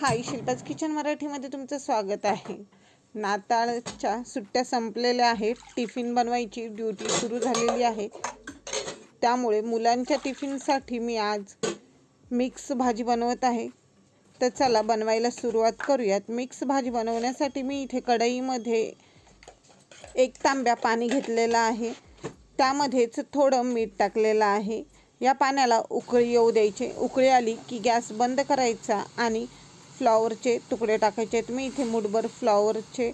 हाय शिल्पाच kitchen मराठीमध्ये तुमचं स्वागत आहे. नाताळच्या सुट्ट्या संपलेल्या आहेत. टिफिन बनवायची ड्युटी सुरू झालेली आहे. त्यामुळे मुलांच्या टिफिनसाठी मी आज मिक्स भाजी बनवत आहे. तर चला बनवायला सुरुवात करूयात. मिक्स भाजी बनवण्यासाठी मी इथे कढईमध्ये एक तांब्या पाणी घेतलेलं आहे. त्यामध्येच थोडं मीठ टाकलेलं आहे. या पाण्याला उकळी येऊ द्यायचे. उकळी आली की गॅस बंद करायचा आणि फ्लॉवरचे तुकडे टाकायचे आहेत. मी इथे मुठभर फ्लॉवरचे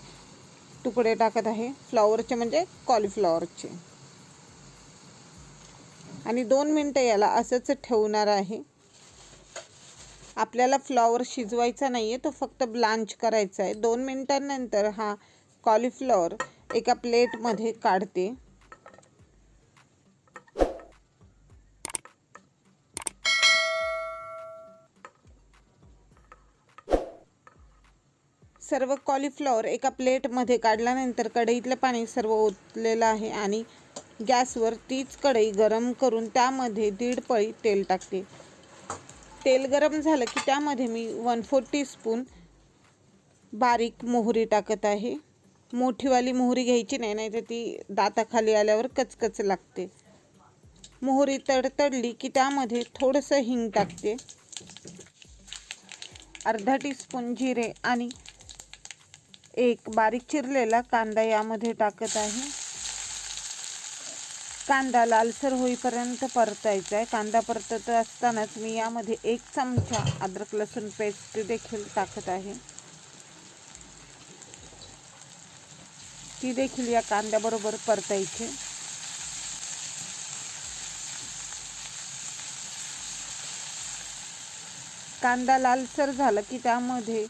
तुकडे टाकत आहे. फ्लॉवरचे म्हणजे कॉलीफ्लॉवरचे. आणि दोन मिनटं याला असंच ठेवणार आहे. आपल्याला फ्लॉवर शिजवायचा नाही आहे तो फक्त ब्लांच करायचा आहे. दोन मिनटांनंतर हा कॉलीफ्लॉवर एका प्लेटमध्ये काढते. सर्व कॉलीफ्लॉवर एका प्लेटमध्ये काढल्यानंतर कढईतलं पाणी सर्व ओतलेलं आहे आणि गॅसवर तीच कढई गरम करून त्यामध्ये दीड पळी तेल टाकते. तेल गरम झालं की त्यामध्ये मी वन फोर टीस्पून बारीक मोहरी टाकत आहे. मोठीवाली मोहरी घ्यायची नाही नाही तर ती दाताखाली आल्यावर कचकच लागते. मोहरी तडतडली की त्यामध्ये थोडंसं हिंग टाकते. अर्धा टीस्पून जिरे आणि एक बारीक चिरलेला कांदा यामध्ये टाकत आहे. कांदा लालसर होईपर्यंत परतायचा आहे. कांदा परतत असतानाच मी यामध्ये एक चमचा अद्रक लसूण पेस्ट देखील टाकत आहे. ती देखील या कांद्याबरोबर परतायची. कांदा लालसर झाला की त्यामध्ये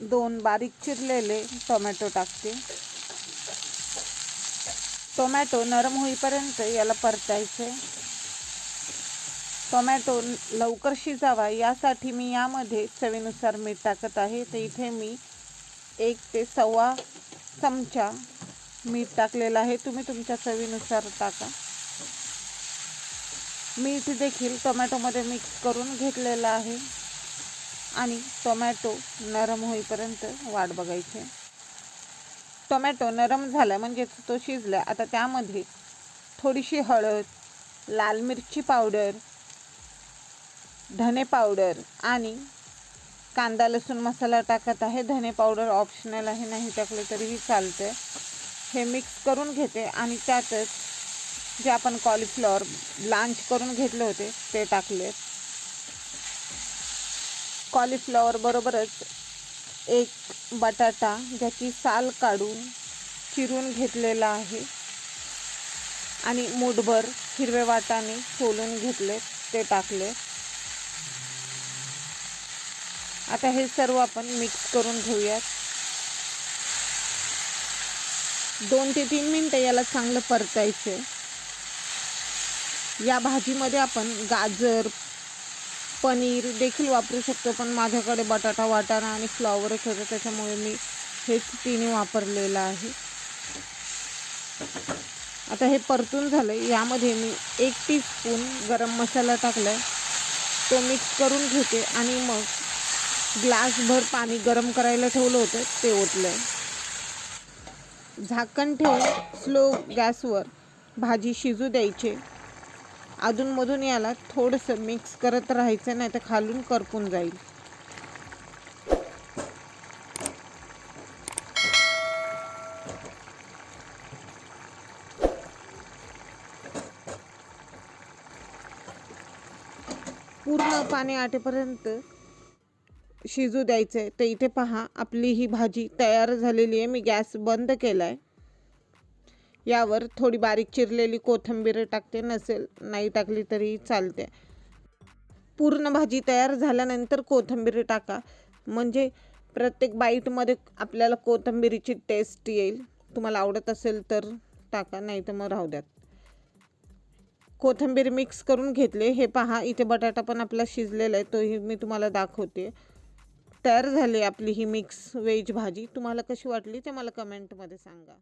दोन बारीक चिरलेले टोमॅटो टाकते. टोमॅटो नरम होईपर्यंत याला परतायचे. टोमॅटो लवकर शिजावा यासाठी मी यामध्ये चवीनुसार मीठ टाकत आहे. तर इथे मी एक ते सव्वा चमचा मीठ टाकलेलं आहे. तुम्ही तुमच्या चवीनुसार टाका. मीठ देखील टोमॅटोमध्ये मिक्स करून घेतलेलं आहे. आणि टोमॅटो नरम होईपर्यंत वाट बघायची. टोमॅटो नरम झाला म्हणजेच तो शिजला. आता त्यामध्ये थोडीशी हळद लाल मिरची पावडर धने पावडर आणि कांदा लसूण मसाला टाकत आहे. धने पावडर ऑप्शनल आहे नाही टाकले तरीही चालतं हे मिक्स करून घेते आणि त्यातच जे आपण कॉलीफ्लॉवर लांच करून घेतले होते ते टाकले कॉलीफ्लॉवर बरोबरच एक बटाटा ज्याची साल काढून चिरून घेतलेला आहे. आणि मूठभर हिरवे वाटाणे सोलून घेतले ते टाकले. आता हे सर्व आपण मिक्स करून घेऊयात. दोन ते तीन मिनटं याला चांगलं परतायचं. या भाजीमध्ये आपण गाजर पनीर देखील वापरू शकतो पण माझ्याकडे बटाटा वाटाणा आणि फ्लॉवरच होतं त्याच्यामुळे मी हेच तिन्ही वापरलेलं आहे. आता हे परतून झालं यामध्ये मी एक टीस्पून गरम मसाला टाकला आहे तो मिक्स करून घेते आणि मग ग्लासभर पाणी गरम करायला ठेवलं होतं ते ओतलं आहे झाकण ठेवून स्लो गॅसवर भाजी शिजू द्यायची. अधूनमधून याला थोडंसं मिक्स करत राहायचं नाही तर खालून करपून जाईल. पूर्ण पाणी आटेपर्यंत शिजू द्यायचं आहे तर इथे पहा आपली ही भाजी तयार झालेली आहे. मी गॅस बंद केला आहे यावर थोडी बारीक चिरलेली कोथिंबीर टाकते नसेल नाही टाकली तरी चालते. पूर्ण भाजी तयार झाल्यानंतर कोथिंबीर टाका. म्हणजे प्रत्येक बाईटमध्ये आपल्याला कोथिंबीरीची टेस्ट येईल. तुम्हाला आवडत असेल तर टाका नाही तर मग राहू द्यात. कोथिंबीर मिक्स करून घेतले. हे पहा इथे बटाटा पण आपला शिजलेला आहे तोही मी तुम्हाला दाखवते. तयार झाली आपली ही मिक्स व्हेज भाजी. तुम्हाला कशी वाटली ते मला कमेंटमध्ये सांगा.